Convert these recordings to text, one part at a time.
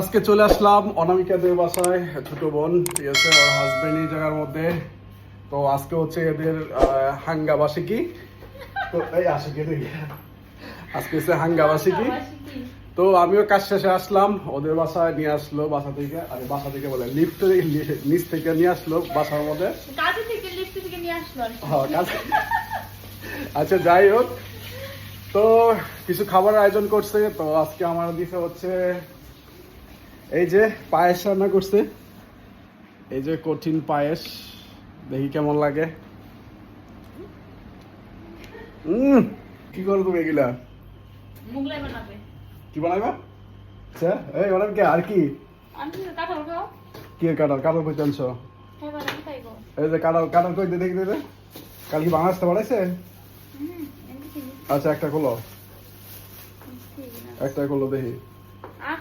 আজকে চলে আসলাম অনামিকা অনামিকাদের বাসায় ছোট বোন ঠিক আছে ওর হাজবেন্ড এই জায়গার মধ্যে। তো আজকে হচ্ছে এদের হাঙ্গা বাসিকি তো এই আশিকি আজকে হচ্ছে হাঙ্গা বাসিকি তো আমিও কাজ শেষে আসলাম ওদের বাসায় নিয়ে আসলো বাসা থেকে আর বাসা থেকে বলে লিফট নিচ থেকে নিয়ে আসলো বাসার মধ্যে। আচ্ছা যাই হোক। তো কিছু খাবার আয়োজন করছে তো আজকে আমার দিকে হচ্ছে এই যে পায়েস রান্না করছে। এই যে কঠিন পায়েস দেখি কেমন লাগে। উম কি করো তুমি এগুলা কি বানাইবা? আচ্ছা এই বানাব কি? আর কি? কাঁঠাল কাটাল কাটাল কইতে আনছো? এই যে কাটাল কাটাল কইতে দেখি দে কাল কি হুম এমনি কি আচ্ছা একটা খোলো। একটা খোলো দেখি।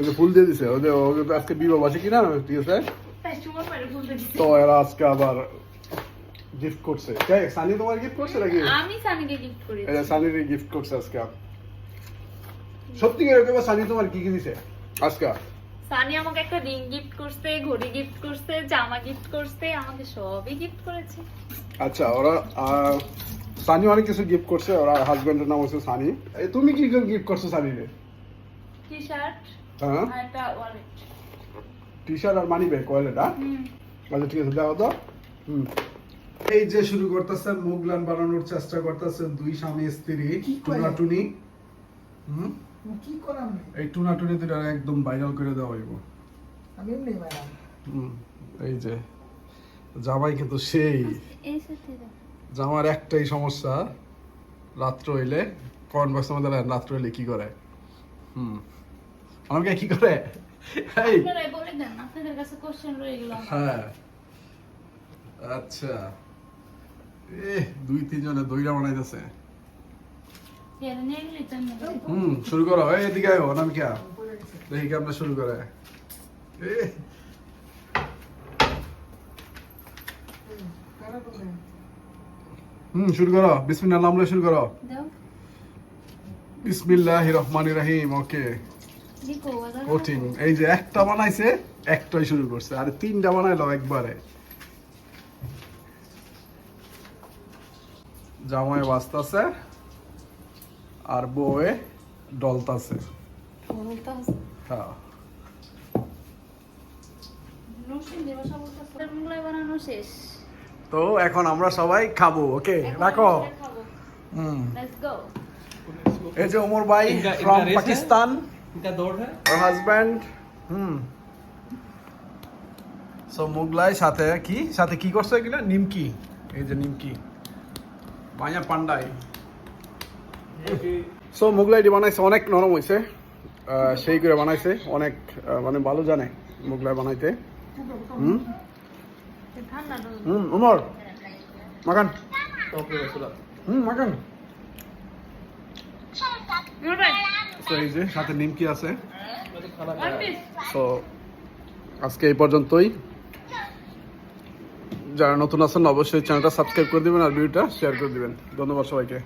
এটা ফুল দিয়ে দিছে। ওদের ওদের তো আজকে বিবাহ আছে কিনা ঠিক আছে? তো এরা আজকে আবার গিফট করছে। কে সানি তোমার গিফট করছে নাকি? আমি সানিকে গিফট করেছি। এটা সানির গিফট করছে আজকে। সত্যি করে কেবল সানি তোমার কি কি দিছে? আজকে? সানি আমাকে একটা রিং গিফট করছে ঘড়ি গিফট করছে জামা গিফট করছে আমাকে সবই গিফট করেছে। আচ্ছা ওরা সানি অনেক কিছু গিফট করছে। ওরা হাজবেন্ডের নাম হচ্ছে সানি। তুমি কি গিফট করছ সানিরে? টি শার্ট হ্যাঁ? টি শার্ট আর মানি ব্যাগ ওয়ালেট হ্যাঁ? আচ্ছা ঠিক আছে দেখো তো। হুম। এই যে শুরু করতেছে মুগলান বানানোর চেষ্টা করতেছে দুই স্বামী স্ত্রী টুনাটুনি। হুম? কি করাম এই টুনাটুনি দুটা একদম ভাইরাল করে দেওয়া হইব। আমি এমনি ম্যাডাম হুম, এই যে জামাই কিন্তু সেই। জামার একটাই সমস্যা রাত্র হইলে বক্সের মধ্যে রাত্র হইলে কি করে? হুম। আমাকে কি করে? এই। আপনারাই বলে দেন আপনাদের কাছে কোশ্চেন রয়ে গেল। হ্যাঁ। আচ্ছা। এ দুই দইরা বানাইতেছে। হুম শুরু করো। এই এদিকে আয়ো নাম কি দেখি কেমন শুরু করে। এ হুম শুরু করো। বিসমিল্লাহ নাম শুরু করো। দাও। বিসমিল্লাহ রহমান রাহিম ওকে। কঠিন। এই যে একটা বানাইছে একটাই শুরু করছে। তিনটা বানাইলো একবারে। জামাই বাঁচতাছে আর বউয়ে ডলতাছে। হ্যাঁ। তো। এখন আমরা সবাই খাব ওকে? রাখো। হম। এই যে ওমর ভাই ফ্রম পাকিস্তান। इनका दौड़ है ওর হাজব্যান্ড হুম সো মুগলাই সাথে কি সাথে কি করছে এগুলো নিমকি এই যে নিমকি মায়া পান্ডাই সো মুগলাইটি বানাইছে অনেক নরম হয়েছে আহ, সেই করে বানাইছে অনেক আহ, মানে ভালো জানে মুগলাই বানাইতে হুম ঠান্ডা তো হুম উমর মাখান टॉप पे रसोला হুম মাখান এক্সট্রা এই যে সাথে নিমকি আছে। তো আজকে এই পর্যন্তই। যারা নতুন আছেন অবশ্যই চ্যানেলটা সাবস্ক্রাইব করে দিবেন আর ভিডিওটা শেয়ার করে দিবেন। ধন্যবাদ সবাইকে।